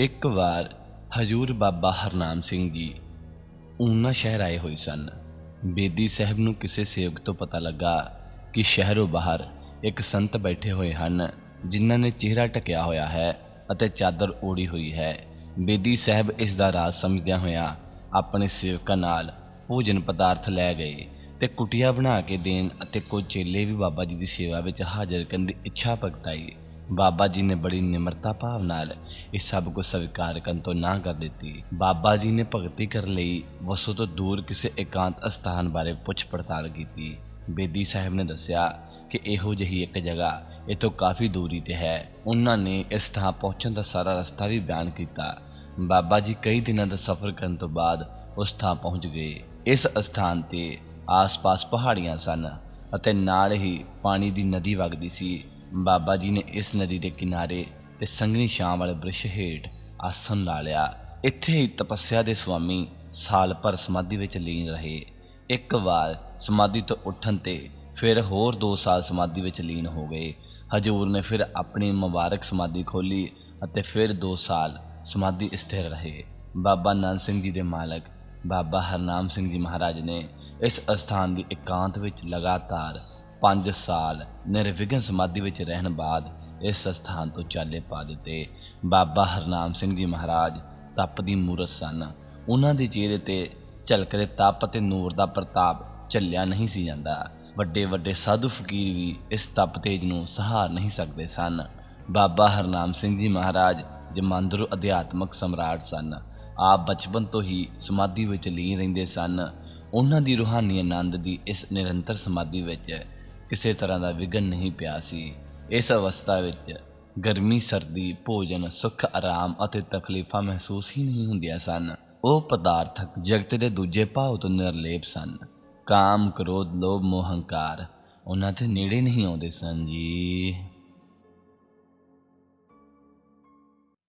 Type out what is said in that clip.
ਇੱਕ ਵਾਰ ਹਜੂਰ ਬਾਬਾ ਹਰਨਾਮ ਸਿੰਘ ਜੀ ਊਨਾ ਸ਼ਹਿਰ ਆਏ ਹੋਏ ਸਨ। ਬੇਦੀ ਸਾਹਿਬ ਨੂੰ ਕਿਸੇ ਸੇਵਕ ਤੋਂ ਪਤਾ ਲੱਗਾ ਕਿ ਸ਼ਹਿਰੋਂ ਬਾਹਰ ਇੱਕ ਸੰਤ ਬੈਠੇ ਹੋਏ ਹਨ, ਜਿਨ੍ਹਾਂ ਨੇ ਚਿਹਰਾ ਢਕਿਆ ਹੋਇਆ ਹੈ ਅਤੇ ਚਾਦਰ ਓੜੀ ਹੋਈ ਹੈ। ਬੇਦੀ ਸਾਹਿਬ ਇਸ ਦਾ ਰਾਜ਼ ਸਮਝਦਿਆਂ ਹੋਇਆਂ ਆਪਣੇ ਸੇਵਕਾਂ ਨਾਲ ਭੋਜਨ ਪਦਾਰਥ ਲੈ ਗਏ ਤੇ ਕੁਟੀਆ ਬਣਾ ਕੇ ਦੇਣ ਅਤੇ ਕੁਝ ਚੇਲੇ ਵੀ ਬਾਬਾ ਜੀ ਦੀ ਸੇਵਾ ਵਿੱਚ ਹਾਜ਼ਰ ਕਰਨ ਦੀ ਇੱਛਾ ਪ੍ਰਗਟਾਈ। ਬਾਬਾ ਜੀ ਨੇ ਬੜੀ ਨਿਮਰਤਾ ਭਾਵ ਨਾਲ ਇਹ ਸਭ ਕੁਝ ਸਵੀਕਾਰ ਕਰਨ ਤੋਂ ਨਾ ਕਰ ਦਿੱਤੀ। ਬਾਬਾ ਜੀ ਨੇ ਭਗਤੀ ਕਰਨ ਲਈ ਵਸੋਂ ਤੋਂ ਦੂਰ ਕਿਸੇ ਇਕਾਂਤ ਅਸਥਾਨ ਬਾਰੇ ਪੁੱਛ ਪੜਤਾਲ ਕੀਤੀ। ਬੇਦੀ ਸਾਹਿਬ ਨੇ ਦੱਸਿਆ ਕਿ ਇਹੋ ਜਿਹੀ ਇੱਕ ਜਗ੍ਹਾ ਇਥੋਂ ਕਾਫੀ ਦੂਰੀ ਤੇ ਹੈ। ਉਹਨਾਂ ਨੇ ਇਸ ਥਾਂ ਪਹੁੰਚਣ ਦਾ ਸਾਰਾ ਰਸਤਾ ਵੀ ਬਿਆਨ ਕੀਤਾ। ਬਾਬਾ ਜੀ ਕਈ ਦਿਨਾਂ ਦਾ ਸਫ਼ਰ ਕਰਨ ਤੋਂ ਬਾਅਦ ਉਸ ਥਾਂ ਪਹੁੰਚ ਗਏ। ਇਸ ਅਸਥਾਨ ਤੇ ਆਸ-ਪਾਸ ਪਹਾੜੀਆਂ ਸਨ ਅਤੇ ਨਾਲ ਹੀ ਪਾਣੀ ਦੀ ਨਦੀ ਵਗਦੀ ਸੀ। ਬਾਬਾ ਜੀ ਨੇ ਇਸ ਨਦੀ ਦੇ ਕਿਨਾਰੇ ਤੇ ਸੰਘਣੀ ਸ਼ਾਮ ਵਾਲੇ ਬ੍ਰਿਸ਼ ਹੇਠ ਆਸਨ ਲਾ ਲਿਆ। ਇੱਥੇ ਹੀ ਤਪੱਸਿਆ ਦੇ ਸੁਆਮੀ ਸਾਲ ਭਰ ਸਮਾਧੀ ਵਿੱਚ ਲੀਨ ਰਹੇ। ਇੱਕ ਵਾਰ ਸਮਾਧੀ ਤੋਂ ਉੱਠਣ ਤੇ ਫਿਰ ਹੋਰ 2 ਸਾਲ ਸਮਾਧੀ ਵਿੱਚ ਲੀਨ ਹੋ ਗਏ। ਹਜੂਰ ਨੇ ਫਿਰ ਆਪਣੀ ਮੁਬਾਰਕ ਸਮਾਧੀ ਖੋਲੀ ਅਤੇ ਫਿਰ 2 ਸਾਲ ਸਮਾਧੀ ਸਥਿਰ ਰਹੇ। ਬਾਬਾ ਨਾਨਕ ਸਿੰਘ ਜੀ ਦੇ ਮਾਲਕ ਬਾਬਾ ਹਰਨਾਮ ਸਿੰਘ ਜੀ ਮਹਾਰਾਜ ਨੇ ਇਸ ਅਸਥਾਨ ਦੀ ਇਕਾਂਤ ਵਿੱਚ ਲਗਾਤਾਰ 5 ਸਾਲ ਨਿਰਵਿਘਨ ਸਮਾਧੀ ਵਿੱਚ ਰਹਿਣ ਬਾਅਦ ਇਸ ਸਥਾਨ ਤੋਂ ਚਾਲੇ ਪਾ ਦਿੱਤੇ। ਬਾਬਾ ਹਰਨਾਮ ਸਿੰਘ ਜੀ ਮਹਾਰਾਜ ਤਪ ਦੀ ਮੂਰਤ ਸਨ। ਉਹਨਾਂ ਦੇ ਚਿਹਰੇ ਤੇ ਝਲਕਦੇ ਤਪ ਅਤੇ ਨੂਰ ਦਾ ਪ੍ਰਤਾਪ ਝੱਲਿਆ ਨਹੀਂ ਸੀ ਜਾਂਦਾ। ਵੱਡੇ ਵੱਡੇ ਸਾਧੂ ਫਕੀਰ ਵੀ ਇਸ ਤਪ ਤੇਜ ਨੂੰ ਸਹਾਰ ਨਹੀਂ ਸਕਦੇ ਸਨ। ਬਾਬਾ ਹਰਨਾਮ ਸਿੰਘ ਜੀ ਮਹਾਰਾਜ ਜਮਾਂਦਰੂ ਅਧਿਆਤਮਕ ਸਮਰਾਟ ਸਨ। ਆਪ ਬਚਪਨ ਤੋਂ ਹੀ ਸਮਾਧੀ ਵਿੱਚ ਲੀਨ ਰਹਿੰਦੇ ਸਨ। ਉਹਨਾਂ ਦੀ ਰੂਹਾਨੀ ਆਨੰਦ ਦੀ ਇਸ ਨਿਰੰਤਰ ਸਮਾਧੀ ਵਿੱਚ ਕਿਸੇ ਤਰ੍ਹਾਂ ਦਾ ਵਿਗਨ ਨਹੀਂ ਪਿਆ ਸੀ। ਇਸ ਅਵਸਥਾ ਵਿੱਚ ਗਰਮੀ, ਸਰਦੀ, ਭੋਜਨ, ਸੁੱਖ, ਆਰਾਮ ਅਤੇ ਤਕਲੀਫਾਂ ਮਹਿਸੂਸ ਹੀ ਨਹੀਂ ਹੁੰਦੀਆਂ ਸਨ। ਉਹ ਪਦਾਰਥਕ ਜਗਤ ਦੇ ਦੂਜੇ ਭਾਵ ਤੋਂ ਨਿਰਲੇਪ ਸਨ। ਕਾਮ, ਕ੍ਰੋਧ, ਲੋਭ, ਮੋਹ, ਹੰਕਾਰ, ਉਹਨਾਂ ਦੇ ਨੇੜੇ ਨਹੀਂ ਆਉਂਦੇ ਸਨ। ਜੀ